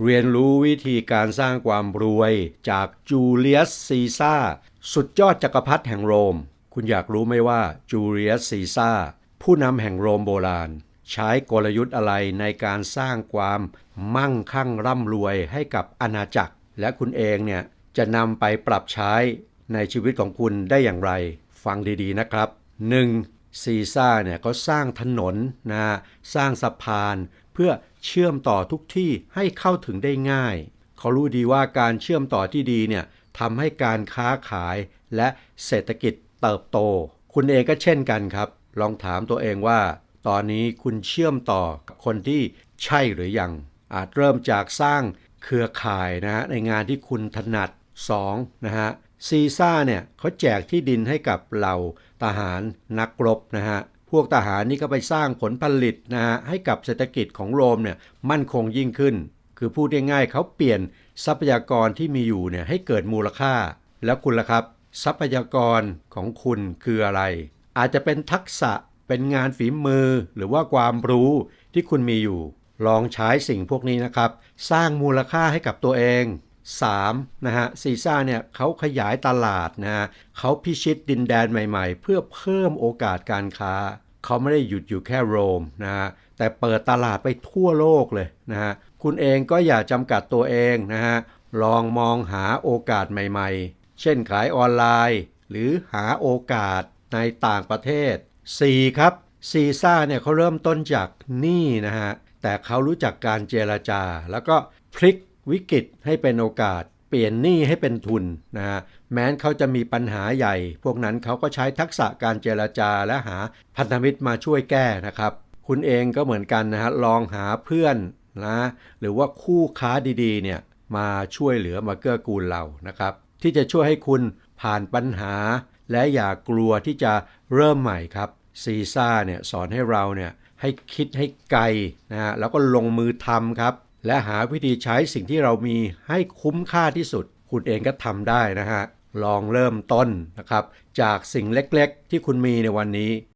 เรียนรู้วิธีการสร้างความรวยจากจูเลียสซีซ่าสุดยอดจักรพรรดิแห่งโรม คุณอยากรู้ไหมว่าจูเลียสซีซ่าผู้นำแห่งโรมโบราณ ใช้กลยุทธ์อะไรในการสร้างความมั่งคั่งร่ำรวยให้กับอาณาจักร และคุณเองเนี่ยจะนำไปปรับใช้ในชีวิตของคุณได้อย่างไร ฟังดีๆนะครับ 1. ซีซ่าเนี่ยเขาสร้างถนนนะสร้างสะพาน เพื่อเชื่อมต่อทุกที่ให้เข้าถึงได้ง่าย เขารู้ดีว่าการเชื่อมต่อที่ดีเนี่ยทำให้การค้าขายและเศรษฐกิจเติบโต คุณเองก็เช่นกันครับ ลองถามตัวเองว่า ตอนนี้คุณเชื่อมต่อกับคนที่ใช่หรือยัง อาจเริ่มจากสร้างเครือข่ายนะฮะในงานที่คุณถนัด 2. นะฮะ ซีซ่าเนี่ยเขาแจกที่ดินให้กับเหล่าทหารนักรบนะฮะพวกทหารนี่ก็ไปสร้างผลผลิตนะฮะให้กับเศรษฐกิจของโรมเนี่ยมั่นคงยิ่งขึ้น คือพูดง่ายๆเขาเปลี่ยนทรัพยากรที่มีอยู่เนี่ยให้เกิดมูลค่า แล้วคุณล่ะครับ ทรัพยากรของคุณคืออะไร อาจจะเป็นทักษะเป็นงานฝีมือหรือว่าความรู้ที่คุณมีอยู่ ลองใช้สิ่งพวกนี้นะครับ สร้างมูลค่าให้กับตัวเอง 3. นะฮะซีซ่าเนี่ยเขาขยายตลาดนะฮะเขาพิชิตดินแดนใหม่ๆ เพื่อเพิ่มโอกาสการค้า เขาไม่ได้หยุดอยู่แค่โรมนะฮะแต่เปิดตลาดไปทั่วโลกเลยนะฮะคุณเองก็อย่าจำกัดตัวเองนะฮะลองมองหาโอกาสใหม่ๆ เช่นขายออนไลน์ หรือหาโอกาสในต่างประเทศ 4. ครับซีซ่าเนี่ยเขาเริ่มต้นจากหนี้นะฮะแต่เขารู้จักการเจรจา แล้วก็พลิก วิกฤตให้เป็นโอกาส เปลี่ยนหนี้ให้เป็นทุนนะฮะแม้นเขาจะมีปัญหาใหญ่ พวกนั้นเขาก็ใช้ทักษะการเจรจาและหาพันธมิตรมาช่วยแก้นะครับ คุณเองก็เหมือนกันนะฮะลองหาเพื่อนนะหรือว่าคู่ค้าดีๆเนี่ยมาช่วยเหลือมาเกื้อกูลเรานะครับ ที่จะช่วยให้คุณผ่านปัญหา และอย่ากลัวที่จะเริ่มใหม่ครับซีซ่าเนี่ยสอนให้เราเนี่ยให้คิดให้ไกลนะฮะแล้วก็ลงมือทำครับ และหาวิธีใช้สิ่งที่เรามีให้คุ้มค่าที่สุด คุณเองก็ทำได้นะฮะ ลองเริ่มต้นนะครับ จากสิ่งเล็กๆ ที่คุณมีในวันนี้